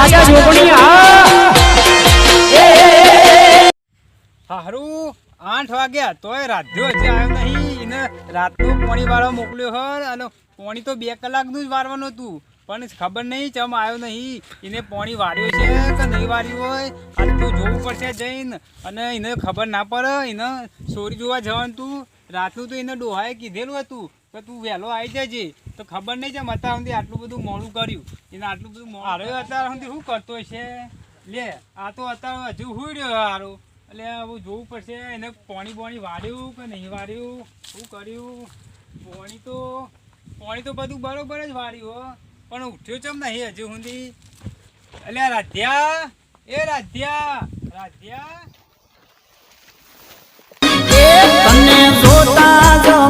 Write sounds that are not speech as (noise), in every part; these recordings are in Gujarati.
રાજા જોગણી હારું આઠ વાગ્યા તોય રાધ્યો હજી આવ્યો નહીં. એને રાતનું પાણી વાળવા મોકલ્યો હર અને પાણી તો બે કલાકનું જ વારવાનું હતું. પણ ખબર નહીં ચમ આવ્યો નહીં. એને પોણી વાર્યો છે કે નહીં વાર્યું હોય આજ તો જોવું પડશે જઈને. અને એને ખબર ના પડે એને ચોરી જોવા જવાનું તું રાતનું તો એને ડોહાએ કીધેલું હતું કે તું વહેલો આવી જજે. તો ખબર નહીં છે મતા સુધી આટલું બધું મોડું કર્યું. એને આટલું બધું મોડું અત્યારે સુધી શું કરતો છે લે આ તો અત્યારે હજુ હું રહ્યો હારો. એટલે હવે જોવું પડશે એને પાણી બોણી વાળ્યું કે નહીં વાળ્યું શું કર્યું? પાણી તો પાણી તો બધું બરોબર જ વાળ્યું હો. પણ ઉઠ્યો ચમ નહીં હજુ સુધી? એટલે રાધ્યા એ રાધ્યા રાધ્યા.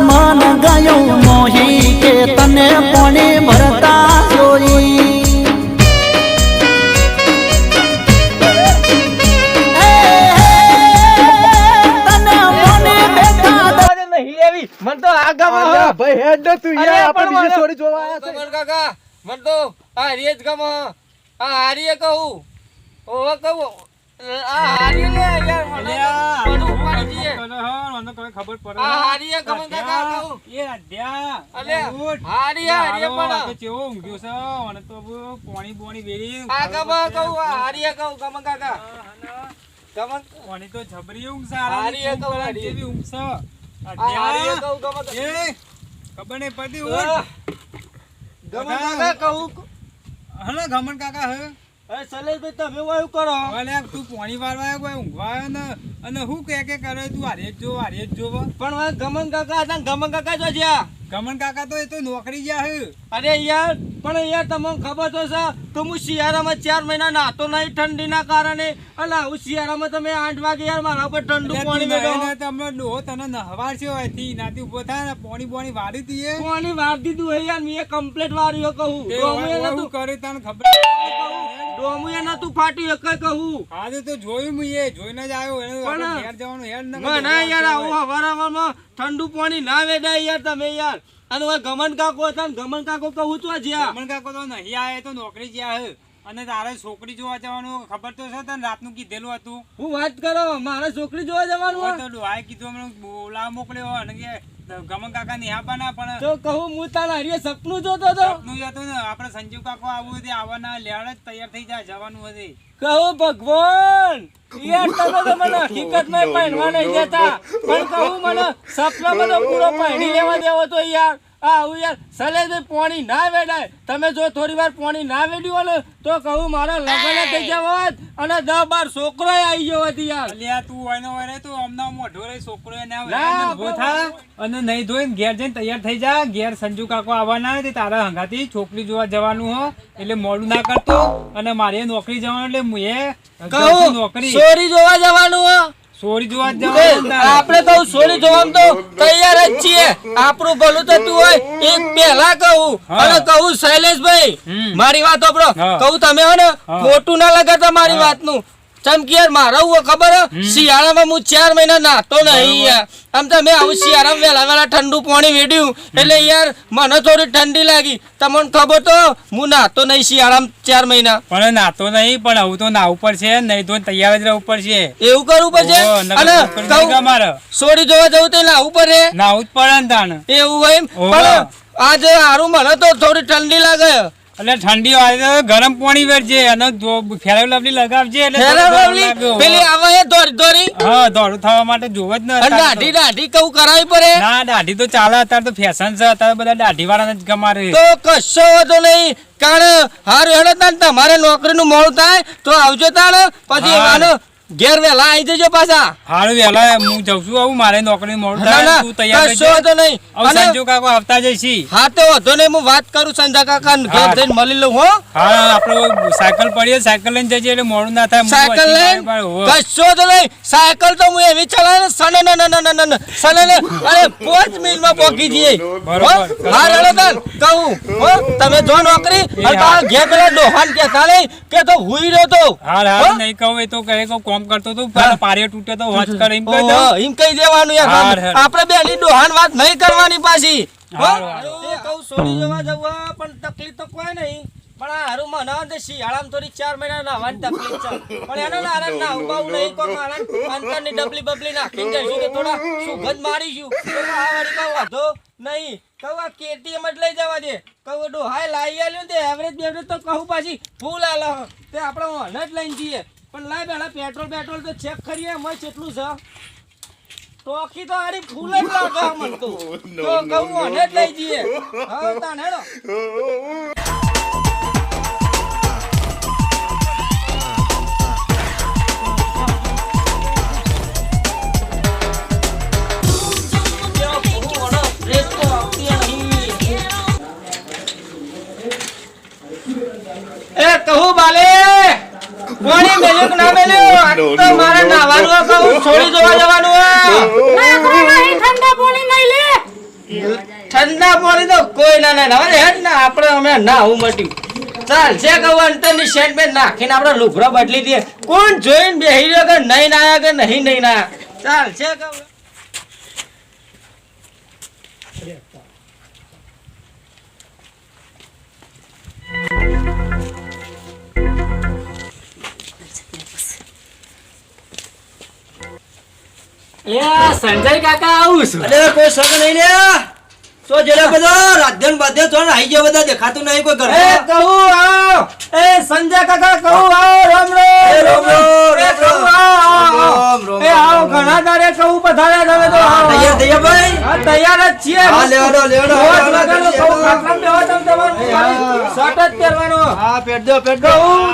મન ગયું મોહી કે તને પાણી ભરતા જોઈ. મન તો આગામાં હ. ભાઈ હેડ ને તું યાર. આપણે પણ બીજી છોડી જોવા આયા છે. કાકા મન તો આ હારીએ ગમ આ હારીએ કહું. ઓવે કહું. તો જબરી ઊંઘ ખબર નહીં પડતી ઊઠ. કાકા ગમન કાકા હે અરે શૈલેષભાઈ તમે વાયું કરો. ભલે તું પોણી વાળવા આવ્યો કોઈ ઊંઘવા આવ્યો ને? અને હું કે કે કરે તું હારે જ હારે જો પણ હવે ગમન કાકા હતા ગમન કાકા જો જ્યાં. ગમન કાકા તો એ તો નોકરી ગયા હે. અરે યાર પણ યાર તમને ખબર તો છે તો હું શિયાળામાં ચાર મહિના નાતો નહીં ઠંડીના કારણે. અલા આવું શિયાળામાં તમે આઠ વાગે યાર મારા પર ઠંડુ પાણી તું મેળવો તમને ડોહો તને નહવાર છે હોયથી નાથી ઊભો થાય ને પોણી પાણી વાળી તી એ. પાણી વાર દીધું હે યાર મેં કમ્પ્લેટ વાર્યો કહું. તે હું કરે તને ખબર ડોમુએ નતું ફાટ્યું એક કહું. આજે તો જોયું હું એ જોઈને જ આવ્યો. એને પણ આપણે જવાનું હેડ ન મને યાર આવું હવારમાં ઠંડુ પાણી ના વેડાય યાર તમે યાર. અને ગમન કાકો હતા ગમન કાકો કહું છું જ્યાં. ગમન કાકો તો નહીં આવે તો નોકરી ગયા હે. અને તારે છોકરી જોવા જવાનું ખબર તો છે તને રાતનું કીધેલું હતું? હું વાત કરો મારે છોકરી જોવા જવાનું તો ડોહાએ કીધું બોલાવા મોકલ્યો અને કે ગમન કાકા નિહાબાના પણ તો કહું હું તારા હરિયે સપનું જોતો હતો. સપનું જ ને આપણે સંજીવ કાકો આવું હતી આવવાના લેવાડ જ તૈયાર થઈ જાય જવાનું હતી કહું ભગવાન! યાર તમે તો મને હકીકતમાં પહેરવા નહીં દેતા. પણ કહું મને સપના બધો પૂરો પહેરી લેવા દેવો તો યાર. આવું યાર સલેજભાઈ પાણી ના વેડાય. તમે જો થોડી વાર પાણી ના વેડ્યું હોય ને તો કહું મારા લગ્ન થઈ ગયા હોત અને દસ બાર છોકરો આવી ગયો હોત યાર. અલ્યા તું હોય ને હોય રે તું અમના મોઢો રે છોકરો ના ના, હોય ઊભો અને નહીં ધોઈને ઘેર જઈને તૈયાર થઈ જા. ઘેર સંજુ કાકો આવવાના તે તારા હંગાથી છોકરી જોવા જવાનું હો. એટલે મોડું ના કરતો. અને મારે નોકરી જવાનું એટલે મુએ કહું નોકરી. જોવા જવાનું હો. સોરી જોવા જવાનું આપણે કહું સોરી જોવામાં તો તૈયાર જ છીએ. આપણું ભલું થતું હોય એક પહેલા કહું. અને કહું શૈલેષભાઈ મારી વાત સાંભળો. કહું તમે હો ને ખોટું ના લગાડતા મારી વાત વાતનું. ચમકી યાર મારા હું? ખબર? શિયાળામાં હું ચાર મહિના નાતો નહીં યાર. આમ મેં આવું શિયાળામાં વહેલા વહેલા ઠંડુ પાણી વેડ્યું. એટલે યાર મને થોડી ઠંડી લાગી. તમને ખબર તો હું નાતો નહીં શિયાળામાં ચાર મહિના. પણ નાતો નહીં પણ આવું તો નાવું પડશે નહીં તો તૈયાર જ રહેવું પડશે. એવું કરવું પડશે? અને સોરી જોવા જવું તો નાવું પડે. નાવું જ પડે ને તાણ. એવું હોય એમ? પણ આજે હારું મને તો થોડી ઠંડી લાગે. એટલે ઠંડી તો ગરમ પાણી વેરજે અને ફેરવ લવલી લગાવજે એટલે. પેલી આવે હે દોરી દોરી? હા દોડું થવા માટે જોવે જ ને દાઢી. દાઢી કહું કરાવી પડે? ના દાઢી તો ચાલે અત્યારે તો ફેશન છે અત્યારે બધા દાઢી વાળાને જ ગમારે. તો કશો તો નહીં કારણ હારું હેડો તાન તમારે નોકરીનું મોડું થાય તો આવજો તાણ. પછી. ઘેર વેલા આવી જજો પાછા. હાલ વેલા હું જઉં છું. આવું મારે નોકરી મોડું થાય. તું તૈયાર કશો તો નહીં. અને સંજુ કાકા આવતા જઈશી. હા તો વાંધો નહીં હું વાત કરું સંજા કાકા ઘેર જઈને મળી લઉં હો. હા આપણો સાયકલ પડીએ સાયકલ લઈને જજે એટલે મોડું ના થાય. સાયકલ લઈને? કશો તો નહીં. સાયકલ તો હું એવી ચલાવે સને ન ન ન ન સને ને અરે પાંચ મિનિટમાં પહોંચી જઈએ. બરોબર. હા? રેડો તાન કહું હો તમે જો નોકરી અને ઘેર પેલા ડોહાન કહેતા નહીં કે તો હુઈ રહ્યો તો. હા હા? નહીં કહું એ તો કહે કે કોમ કરતો તો પેલા તૂટે તો વાત કરે એમ કહી દઉં. એમ કહી દેવાનું યાર. આપણે બેની ડોહાન વાત નહીં કરવાની પાછી. કહું સોરી જવા જવા પણ તકલીફ તો કોઈ નહીં. પણ આ હારું મને શિયાળામાં થોડી ચાર મહિના નાવાની તકલીફ છે. પણ એનો આરામ ના ઉભાવું નહીં કોઈ નારાયણ અંતરની ડબલી બબલી નાખી જઈશું કે થોડા સુગંધ મારીશું તો આ વાળી કહું વાંધો નહીં. કહું આ કેટીએમ જ લઈ જવા દે. કહું ડોહાય લાવી આવ્યું તે એવરેજ બેવરેજ તો કહું પાછી. ફૂલ આલે. તે આપણે ઓને જ લઈને જઈએ. પણ લાય પેલા પેટ્રોલ પેટ્રોલ તો ચેક કરીએ એમાં કેટલું છે? ટોકી તો આરી ફૂલ જ લાગે મને તો. (laughs) કહું મને જ લઈ જઈએ. હા તાણ હેડો. (laughs) તો મારે નાવાનું હે, કહું છોડી જોવા જવાનું હે. ઠંડા પાણી તો કોઈ ના ના નવા હેડ ને આપણે અમે નાવું મટ્યું ચાલ છે કહું અંતરની શેડ બે નાખીને આપણે લુગડો બદલી દઈએ. કોણ જોઈને બેહી રહ્યો કે નહીં નાયા કે નહીં નહીં નાયા? ચાલ છે કહું સંજય કાકા આવું છું. અરે કોઈ શક નહીં લે. સો જેલા બધો રાધ્યન બાધ્ય તો આવી ગયો બધા દેખાતું નહીં કોઈ ઘર કહું આવ. એ સંજય કાકા કહું આવો રામ રામ. રામ આવ. રામ એ ઘણા તારે કહું પધાર્યા તમે તો. તૈયાર થયા ભાઈ? હા, તૈયાર જ છીએ. હા બેહો તમે શર્ટ જ પહેરવાનો. હા પેટ દો પેટ દો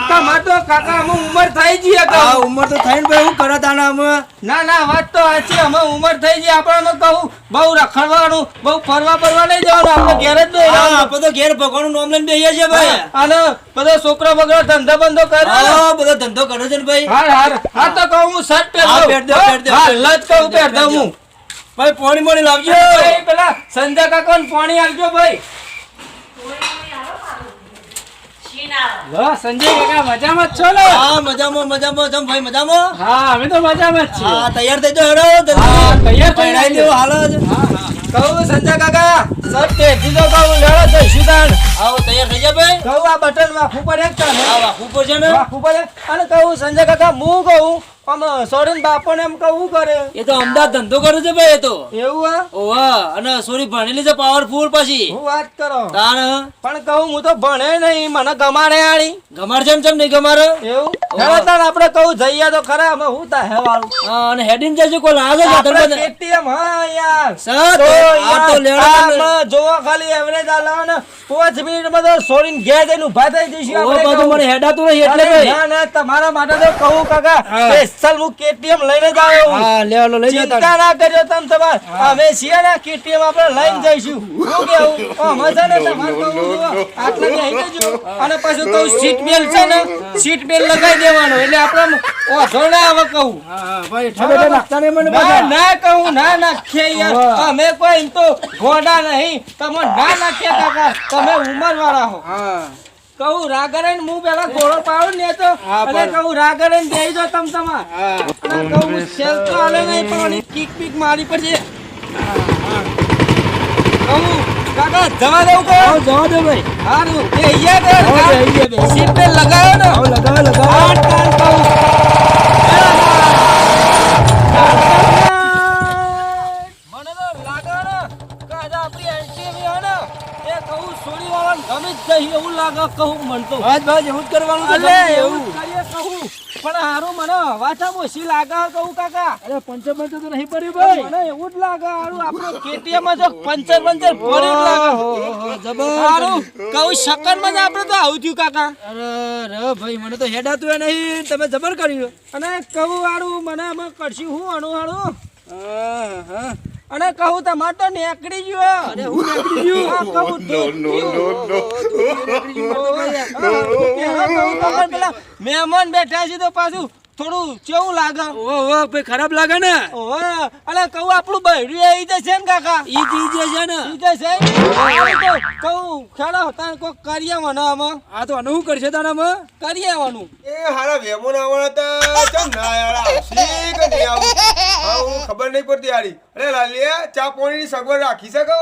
તમાર તો કાકા અમે ઉંમર થઈ જઈએ છે આ ઉંમર તો થઈને ભાઈ હું કરો તાના અમે ના ના વાત તો સાચી અમે ઉંમર થઈ ગઈ આપણે કહું. બહુ રખડવાનું બહુ ફરવા ફરવા નહીં જવાનું આપણે ઘેર જ નહીં આપણે તો ઘેર ભગવાનનું નામ લઈને બેહીએ છીએ ભાઈ. અને બધો છોકરો બગડો ધંધો બંધો કરે. હા બધો ધંધો કરો છે ને ભાઈ. હા તો કહું હું શર્ટ પહેર. પહેર દો, પહેર દો. હા, લજ કહું પહેર દઉં હું. ભાઈ પાણી મોણી લાવજો. પેલા સંજય કાકા પાણી આપજો ભાઈ. સંજય કાકા મજામાં છો ને? હા મજામાં મજામાં. જમ ભાઈ મજામાં? હા અમે તો મજામાં જ હા તૈયાર થઈ જાઓ તૈયાર થઈ પહેરાઈ હાલો જ કહું સંજય કાકા સર તે બીજો કહું લેડો જઈશું સુધાર આવો તૈયાર થઈ જાય ભાઈ? કહું આ બટનમાં ફૂપર એક ચાલે? આ ફૂપર છે ને? ફૂપર અને કહું સંજય કાકા હું કહું આમ સોરીન બાપોને એમ કહું કરે. એ તો અમદાવાદ ધંધો કરે છે ભાઈ એ તો. એવું હા ઓવા અને સોરી ભણેલી છે પાવરફુલ પછી. હું વાત કરો. તાણ પણ કહું હું તો ભણે નહીં મને ગમાડે આણી ગમાર છે ચમ નહીં ગમાર એવું? હેડો તાણ આપણે કહું જઈએ તો ખરા અમે હું તા હેવાળું? હા અને હેડિંગ જશે કોઈ લાગે છે આપણે ધંધો હા યાર. સર આ તો યાર, જોવો ખાલી એવરેજ આલાવો ને પાંચ મિનિટમાં તો છોડીને ઘેર જઈને ઊભા થઈ જઈશું આપણે મને હેડાતું નહીં એટલે ના ના તમારા માટે તો કહું કાકા હા. હું કેટીએમ લઈને જ આવ્યો. હા. લેવલો લઈ જતા ચિંતા ના કરજો તમે તમાર. અમે છીએ ને કેટીએમ આપણે લઈને જઈશું. શું કેવું અમે છે ને તમાર કહું આટલા ને બેસી જજો. અને પછી કહું સીટ બેલ્ટ છે ને સીટ બેલ્ટ લગાવી દેવાનો. એટલે આપણે ઓઢો ના આવે કહું. હા ભાઈ ઠેબે નાખતા નહીં મને ના. ના કહું ના નાખીએ યાર. અમે કોઈ એમ તો ઘોડા નહીં. તમે ના નાખીએ કાકા. તમે ઉંમર વાળા હો. હા. કહું રાગરણ હું પેલા ઘોડો પાડું ને તો અને. કહું રાગરણ બેહી જો તમ તમા અને કહું સેલ તો આલે નહીં પણ કિક પીક મારી પડશે કહું કાકા જવા દેવું કહો જવા દો ભાઈ. હારું એ અહીંયા બે. સીટ લગાવ્યો ને? લગાવો લગાવો. આઠ કાન કહું કહું છોડી વાળાને ગમી જ જઈ એવું લાગે કહું મન તો. એવું જ કરવાનું એવું કરીએ કહું. પણ હારું મને વાચા ઓછી લાગે કહું કાકા. અરે પંચર પંચર તો નહીં પડ્યું ભાઈ. મને એવું જ લાગે હારું આપણે જો પંચર પંચર લાગે. જબર હારું કહું શકરમાં આપણે તો આવું થયું કાકા. અરે રે ભાઈ મને તો હેડાતું એ નહીં. તમે જબર કર્યું. અને કહું હારું મને આમાં કરશું હું અણુ હારું હા હા. અને કહું તમાર તો નેકડી ગયો. અરે હું નેકડી ગયો. આ કહું તો પેલા મહેમાન બેઠા છે તો પાછું થોડું કેવું લાગે? ઓહો ભાઈ ખરાબ લાગે ને? ઓહો અને કહું આપણું બૈરું આવી છે ને કાકા? ઈ ઈજે છે ને? ઈજે છે કહું ખેડો હતા કો કરીએ મને આમાં? આ તો અનુ કરશે તારામાં કરીએ આવવાનું. એ હારા વેમોન આવવાના હતા ચમ ના યાર આવશે કે નહીં આવું. હું ખબર નહીં પડતી યારી અરે લાલિયા ચા પાણીની સગવડ રાખી શકો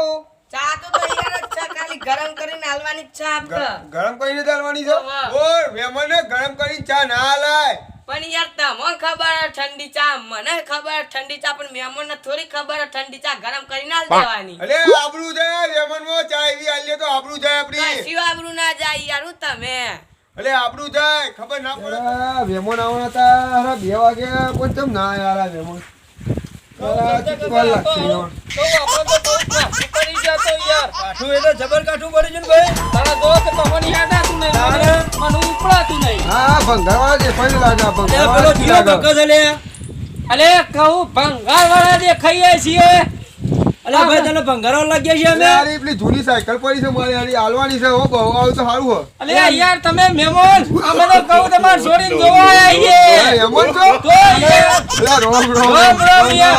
ચા તો તૈયાર જ છે ખાલી ગરમ કરીને હાલવાની જ છે આપડે ગ- ગરમ કરીને ચાલવાની છે. ઓય વેમને ગરમ કરીને ચા ના લાય પણ યાર તમને ખબર ઠંડી ચા? મને ખબર ઠંડી ચા પણ મહેમાનને થોડી ખબર હે ઠંડી ચા ગરમ કરી ના દેવાની. અરે આબરૂ જાય મહેમાનમાં ચા એવી આલીએ તો આબરૂ જાય આપડી. કશું આબરૂ ના જાય યાર હું તમે. અરે આબરૂ જાય ખબર ના પડે. મહેમાન આવવાના હતા બે વાગે પણ તમ ના યાર મહેમાન. ભંગાર વાળા દેખાઈએ છીએ અલે ભાઈ તને ભંગારો લાગ્યા છે અમે? યાર, એ પેલી જૂની સાયકલ પડી છે મારી હારી આલવાની છે હો બહુ આવ તો સારું હો. અલે યાર તમે મેમોન અમે તો કહું તમાર છોડીને જોવા આયા એમ જ છો? તો યાર અલા, રોમ રોમ રોમ રોમ યાર.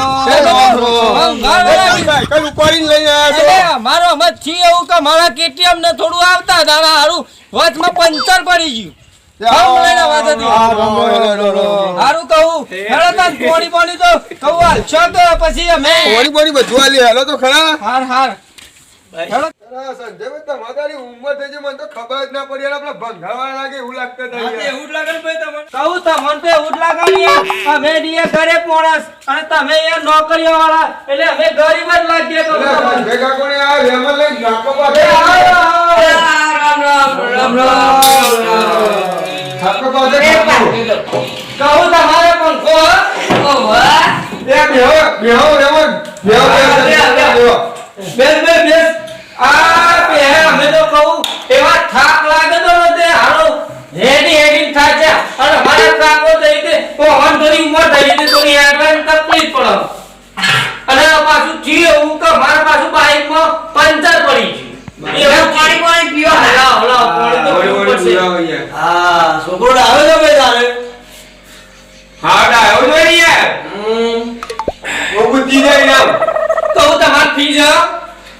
ભંગારો સાયકલ ઉપાડીને લઈને અરે આવ્યા મારો મત છી એવું કે મારા કેટીએમ ને થોડું આવતા દાડા હારું. વચમાં પંચર પડી ગયું. છો રોમ વાત હતી. હા, રોમ રોમ, રોમ તો પોણી પોણી તો કવાલ છો તો પછી અમે. પોણી પોણી બધું આલી હેલો તો ખરા. હાર હાર. સંજયભાઈ, તમારી ઉંમર થઈ છે મને તો ખબર જ ના પડી. આપડે ભંગારવાળા લાગે એવું લાગતું હતું હા, તે યાર. એવું લાગે ભાઈ તમને? કહું તમને તો એવું લાગે અમે રહીએ ઘરે પોણસ. અને તમે યાર નોકરીઓ વાળા એટલે અમે ગરીબ જ લાગીએ તમને. સંજય કાકોને આ નાકો પાસે આવો. રામ રામ રામ રામ નાકો પાસે કહું તમારે એ બેહો, બેહો, વેમન. બેહો, બેહો, બેસ બેસ બેસ. આ બે અમે તો કહું એવા થાક લાગે તો ને તે હાલો હેડી હેડી થાય છે. અને મારા કાકો થઈ તે પવન થોડી ઉંમર થઈ તે તકલીફ પડે. અને પાછું થયું એવું કે મારા પાછું બાઈકમાં પંચર પડી ગયું. એવું પાણી પાણી પીવા. પાણી તો. બેહો અહીંયા. હા છોકરો આવે તારે? હા, ડાયો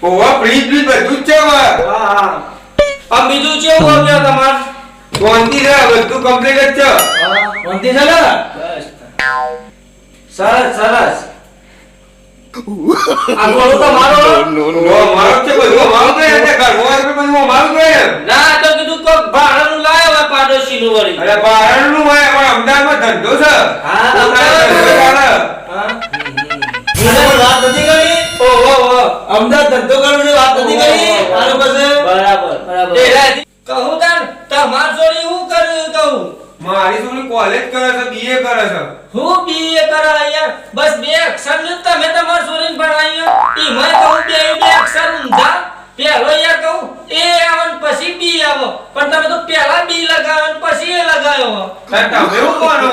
ઓવા, પ્લીઝ, પ્લીઝ, બધું જ છે હવે. હા હા. આમ બીજું કેવું આવ્યો તમાર? શાંતિ છે, બધું complete જ છે. શાંતિ છે ને? સરસ સરસ. આ ગોળું તમારો ઓ, મારું છે બધું, તો એટલે જ હોય ના તો કીધું તો ભાડાનું લાયો હોય પાડોશીનું વળી. અરે, બહારનું હોય, પણ અમદાવાદમાં ધંધો છે. હા, ધંધો અમદાવાદ ધંધો કરવાની વાત નથી કરી? તારું પાસે? બરાબર. બરાબર. કહું તાર તમાર જોડી હું કર્યું કહું? મારી જોડી કોલેજ કરે છે બીએ કરે છે. હું બીએ કરે યાર. બસ બે અક્ષરનું તમે તમાર છોરીને ભણાયો ઈમાં કહું બે બે અક્ષર ઊંધા. પેલો યાર પછી બી આવો. પણ તમે તો પહેલા બી લગાવો ને પછી એ લગાવ્યો તમે શું કરો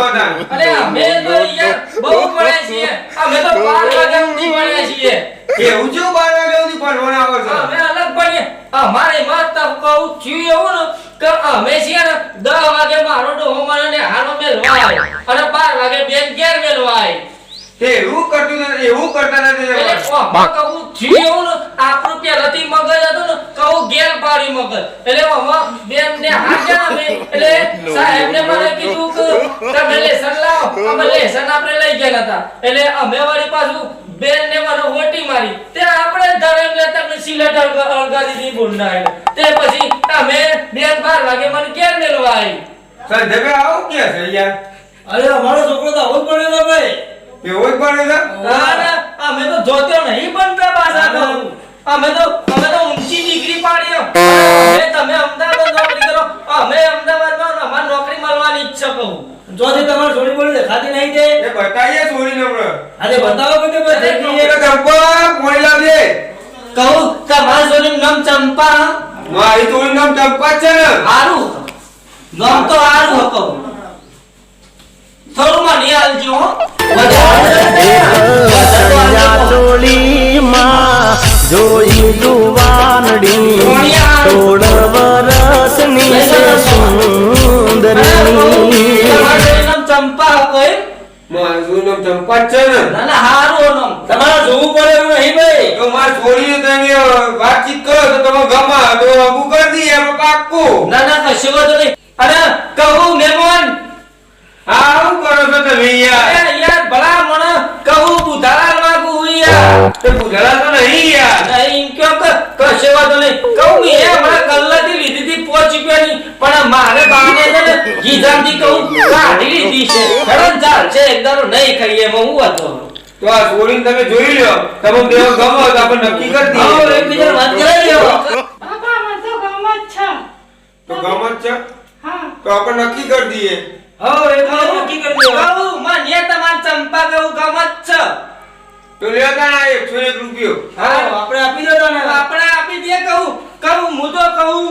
અરે અમે તો યાર બહુ પડે છીએ. અમે તો બાર વાગ્યા સુધી પડે છીએ. એવું જો બાર વાગ્યા સુધી ભણવાના આવે છે અમે અલગ પડીએ અમારે માં તો કહું થયું એવું ને કે અમે છીએ ને દસ વાગે મારો ડોહો મને હારો મેલવા અને બાર વાગે બેન ઘેર મેલવા આવે. તે એવું કરતું નથી એવું કરતા નથી એટલે કહું થયું એવું ને આપણું પહેલાથી મગજ હતું ને કહું ગેર પાડી મગજ. એટલે આમાં બેન ને હાજર અમે. એટલે સાહેબ ને મને કીધું કે તમે લેસન લાવો. અમે લેસન આપણે લઈ ગયા હતા. એટલે અમે વાળી પાછું બેન ને મને હોટી મારી. તે આપણે ધરેમ લે તમને સિલેટ અળગા દીધી બોલના તે પછી તમે બેન બાર વાગે મને કેમ મેળવા આવી. સંજયભાઈ આવું કે છે યાર? અરે અમારો છોકરો તો આવું ભણ્યો ભાઈ. એવો જ ભણે છે? અમે તો જોત્યો નહીં બનતા પાછા કહું. અમે તો અમે તો ઊંચી ડિગ્રી પાડી અમે તમે અમદાવાદ નોકરી કરો અમે અમદાવાદમાં અમાર નોકરી મળવાની ઈચ્છા કહું. જોથી તમારે છોડી પડી દેખાતી નહીં તે. એ બતાઈએ છોરીને હમણાં. અરે બતાવો કે તે ભાઈ દેખીએ. એ ચંપા મોડી લાવજે. કહું તમારા છોરીનું નામ ચંપા? મારી છોરીનું નામ ચંપા છે ને. હારું. નામ તો હારું હતું જોઈ વરસની ચંપા કઈ મારું નામ ચંપા છે ને ના ના હારું નામ તમારે જોવું પડે એવું નહીં ભાઈ તો મારી છોરીને તમે વાતચીત કરો તો તમે ગમા તો અમુક કરી દઈએ પાક્કું ના ના કશું વાંધો નહીં. અરે કહું મહેમાન. આવું કરો છો તમે યાર. યાર ભલા મને કહું બુધાલાલ માંગુ હું યાર. તે ભૂગેલા તો નહીં યાર. નહીં કહો કે કશું વાંધો નહીં. કહું એ હમણાં કલ્લાથી લીધી હતી પાંચ રૂપિયાની. પણ મારે બાને છે ને ગીધામથી કહું કાઢી લીધી છે. ખરો ચાલ છે એકદમ નહીં ખાઈએ એમાં હું હતો તો આ છોડીને તમે જોઈ લ્યો. તમે બે ગમો તો આપણે નક્કી કરી આવો દઈએ એકબીજાને વાત કરાવી લેવો બાપા મને તો ગમે જ છે. તો ગમ જ છે? હા. તો આપણે નક્કી કરી દઈએ. હવે એકબીજાને નક્કી કરી દેવો કહું મને તમાર ચંપા કહું ગમત છે. તો લ્યો તાણા એકસો એક રૂપિયો. હા. આપણે આપી દો તને આપણે આપી દે કહું. કહું હું તો કહું.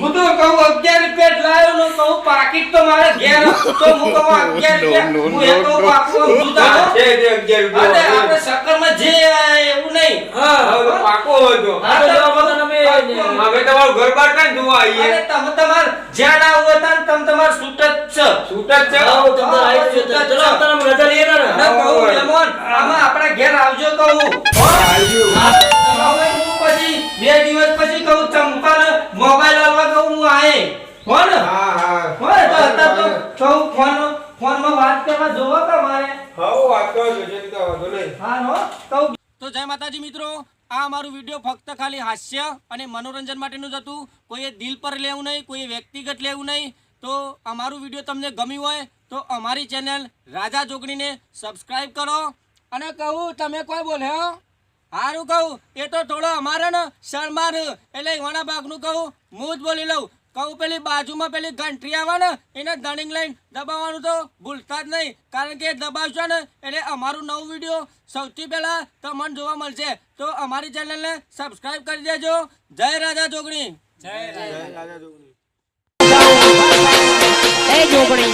હું તો કહું અગિયાર રૂપિયા લાવ્યો ને કહું પાકીટ તો મારે ઘેર તો હું કહું અગિયાર રૂપિયા. હું એ કહું પાકું સમજુ તારો. છે તે અગિયાર અરે આપણે રૂપિયા જે એવું નહીં. હવે પાકો હતો હા તો તમે. હવે તમારું ઘર બાર કઈ જોવા આવીએ તમે તમાર જ્યાં ના હતા તમે તમાર છૂટ જ છે. છૂટ જ છે આવો તમે આવી જ ચલો તમે રજા લઈએ ને. ના કહું મહેમાન. આમાં આપણા ઘેર આવજો કહું આવજો. હવે હું પછી બે દિવસ પછી કહું ચંપાને મોબાઈલ આલવા કહું હું આયે. હો હા હા. હો તો અત્યારે તો કહું ફોન ફોનમાં વાત કરવા જોવો કે મારે? હવ વાત કરો છો જેમ વાંધો નહીં. હા નો કહું તો જય માતાજી મિત્રો આ અમારું વીડિયો ફક્ત ખાલી હાસ્ય અને મનોરંજન માટેનું જ હતું. કોઈએ દિલ પર લેવું નહીં કોઈએ વ્યક્તિગત લેવું નહીં. તો અમારું વીડિયો તમને ગમ્યું હોય તો અમારી ચેનલ રાજા જોગણીને સબસ્ક્રાઈબ કરો. અને કહું, તમે કોઈ બોલ્યો હારું કહું, એ તો થોડો અમારે ને શરમાર એટલે એવાના ભાગનું કહું, હું જ બોલી લઉં. કહું પેલી બાજુમાં પેલી ઘંટરી આવે એને ધણીંગ લાઈન દબાવવાનું તો ભૂલતા જ નહીં. કારણ કે દબાવશો ને, એટલે અમારું નવું વીડિયો સૌથી પહેલાં તમને જોવા મળશે. તો અમારી ચેનલને સબસ્ક્રાઈબ કરી દેજો. જય રાજા જોગણી. રાજા જોગણી. એ જોગણી.